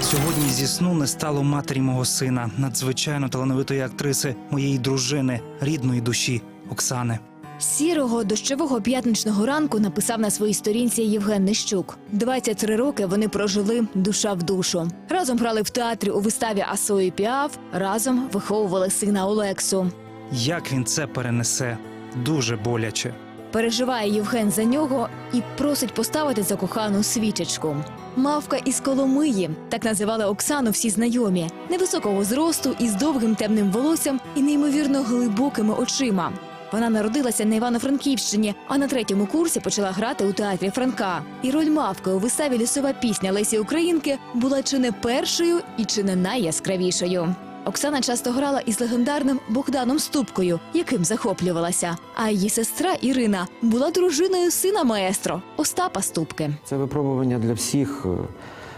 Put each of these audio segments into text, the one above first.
Сьогодні зі сну не стало матері мого сина, надзвичайно талановитої актриси, моєї дружини, рідної душі Оксани. Сірого дощового п'ятничного ранку написав на своїй сторінці Євген Нищук. 23 роки вони прожили душа в душу. Разом грали в театрі у виставі Асої Піаф, разом виховували сина Олексу. Як він це перенесе? Дуже боляче. Переживає Євген за нього і просить поставити за кохану свічечку. Мавка із Коломиї так називали Оксану всі знайомі, невисокого зросту із довгим темним волоссям і неймовірно глибокими очима. Вона народилася на Івано-Франківщині, а на третьому курсі почала грати у театрі Франка. І роль мавки у виставі Лісова пісня Лесі Українки була чи не першою і чи не найяскравішою. Оксана часто грала із легендарним Богданом Ступкою, яким захоплювалася. А її сестра Ірина була дружиною сина маестро Остапа Ступки. Це випробування для всіх, е,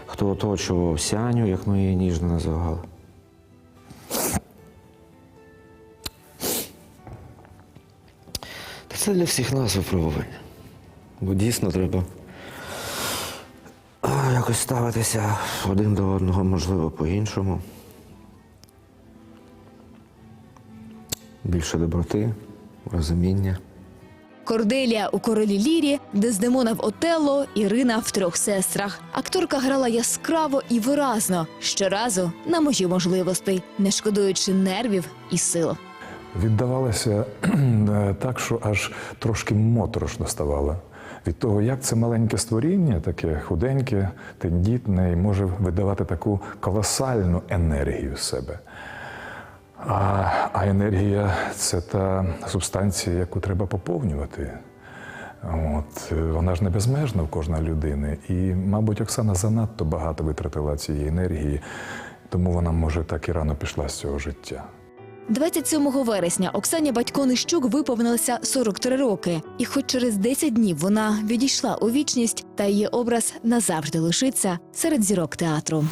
хто оточував Сяню, як ми її ніжно називали. Це для всіх нас випробування. Бо дійсно треба якось ставитися один до одного, можливо, по-іншому. Більше доброти, розуміння. Корделія у королі Лірі, Дездемона в Отелло, Ірина в трьох сестрах. Акторка грала яскраво і виразно, щоразу на межі можливостей, не шкодуючи нервів і сил. віддавалася е, так, що аж трошки моторошно ставало. Від того, як це маленьке створіння, таке худеньке, тендітне, і може видавати таку колосальну енергію з себе. А, енергія це та субстанція, яку треба поповнювати. От, е, вона ж не безмежна в кожної людини. І, мабуть, Оксана занадто багато витратила цієї енергії, тому вона, може, так і рано пішла з цього життя. 27 вересня Оксані Батько Нищук виповнилося 43 роки, і хоч через 10 днів вона відійшла у вічність, та її образ назавжди лишиться серед зірок театру.